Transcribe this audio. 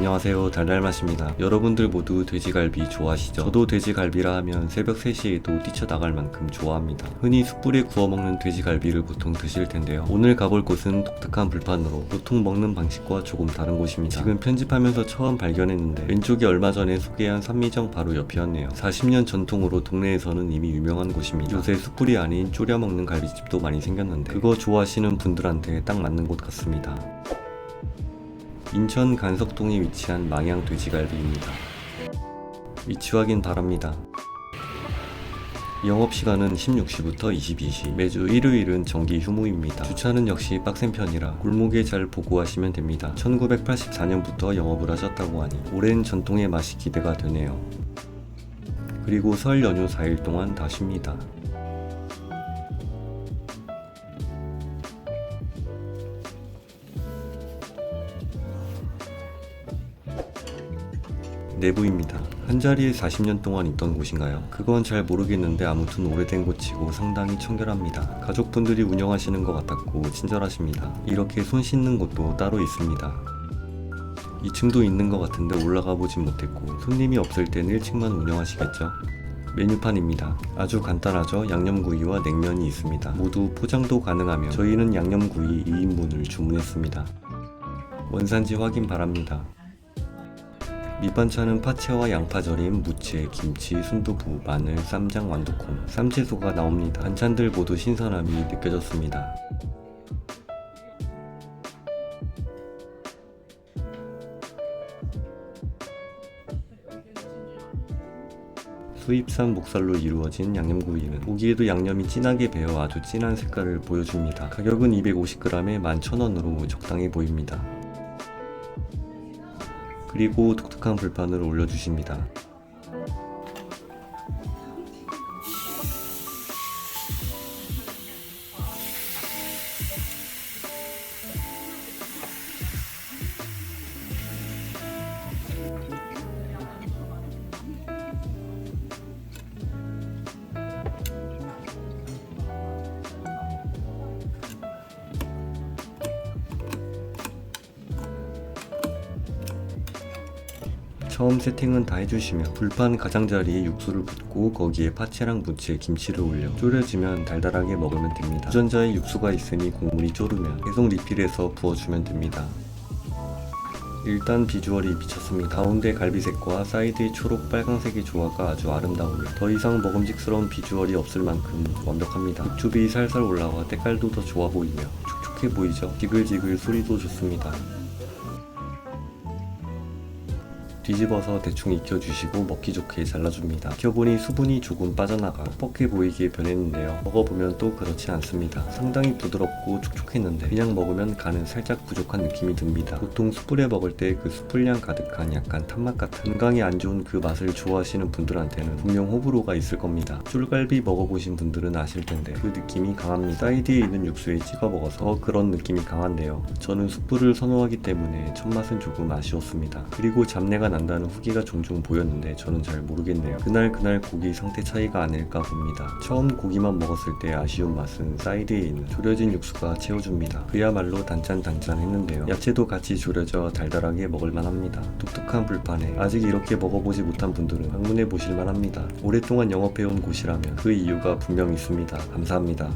안녕하세요. 달달맛입니다. 여러분들 모두 돼지갈비 좋아하시죠? 저도 돼지갈비라 하면 새벽 3시에도 뛰쳐나갈 만큼 좋아합니다. 흔히 숯불에 구워 먹는 돼지갈비를 보통 드실 텐데요. 오늘 가볼 곳은 독특한 불판으로 보통 먹는 방식과 조금 다른 곳입니다. 지금 편집하면서 처음 발견했는데 왼쪽이 얼마 전에 소개한 산미정 바로 옆이었네요. 40년 전통으로 동네에서는 이미 유명한 곳입니다. 요새 숯불이 아닌 졸여 먹는 갈비집도 많이 생겼는데 그거 좋아하시는 분들한테 딱 맞는 곳 같습니다 인천 간석동에 위치한 망양 돼지갈비입니다. 위치 확인 바랍니다. 영업시간은 16시부터 22시, 매주 일요일은 정기 휴무입니다. 주차는 역시 빡센 편이라 골목에 잘 보고 하시면 됩니다. 1984년부터 영업을 하셨다고 하니 오랜 전통의 맛이 기대가 되네요. 그리고 설 연휴 4일 동안 다 쉽니다. 내부입니다. 한 자리에 40년 동안 있던 곳인가요? 그건 잘 모르겠는데 아무튼 오래된 곳이고 상당히 청결합니다. 가족분들이 운영하시는 것 같았고 친절하십니다. 이렇게 손 씻는 곳도 따로 있습니다. 2층도 있는 것 같은데 올라가 보진 못했고 손님이 없을 땐 1층만 운영하시겠죠? 메뉴판입니다. 아주 간단하죠? 양념구이와 냉면이 있습니다. 모두 포장도 가능하며 저희는 양념구이 2인분을 주문했습니다. 원산지 확인 바랍니다. 밑반찬은 파채와 양파절임, 무채, 김치, 순두부, 마늘, 쌈장, 완두콩, 쌈채소가 나옵니다. 반찬들 모두 신선함이 느껴졌습니다. 수입산 목살로 이루어진 양념구이는 고기에도 양념이 진하게 배어 아주 진한 색깔을 보여줍니다. 가격은 250g에 11,000원으로 적당해 보입니다. 그리고 독특한 불판을 올려주십니다. 처음 세팅은 다 해주시면 불판 가장자리에 육수를 붓고 거기에 파채랑 무채, 김치를 올려 졸여지면 달달하게 먹으면 됩니다. 주전자에 육수가 있으니 국물이 졸으면 계속 리필해서 부어주면 됩니다. 일단 비주얼이 미쳤습니다. 가운데 갈비색과 사이드의 초록 빨강색의 조화가 아주 아름다우며 더 이상 먹음직스러운 비주얼이 없을 만큼 완벽합니다. 육즙이 살살 올라와 때깔도 더 좋아 보이며 촉촉해 보이죠? 지글지글 소리도 좋습니다. 뒤집어서 대충 익혀주시고 먹기 좋게 잘라줍니다. 익혀보니 수분이 조금 빠져나가 뻑뻑해 보이게 변했는데요. 먹어보면 또 그렇지 않습니다. 상당히 부드럽고 촉촉했는데 그냥 먹으면 간은 살짝 부족한 느낌이 듭니다. 보통 숯불에 먹을 때 그 숯불향 가득한 약간 탄맛 같은 건강에 안 좋은 그 맛을 좋아하시는 분들한테는 분명 호불호가 있을 겁니다. 쫄갈비 먹어보신 분들은 아실 텐데 그 느낌이 강합니다. 사이드에 있는 육수에 찍어 먹어서 더 그런 느낌이 강한데요. 저는 숯불을 선호하기 때문에 첫 맛은 조금 아쉬웠습니다. 그리고 잡내가 난다는 후기가 종종 보였는데 저는 잘 모르겠네요. 그날 그날 고기 상태 차이가 아닐까 봅니다. 처음 고기만 먹었을 때 아쉬운 맛은 사이드에 있는 졸여진 육수가 채워줍니다. 그야말로 단짠단짠 했는데요. 야채도 같이 졸여져 달달하게 먹을만 합니다. 독특한 불판에 아직 이렇게 먹어보지 못한 분들은 방문해 보실만 합니다. 오랫동안 영업해온 곳이라면 그 이유가 분명 있습니다. 감사합니다.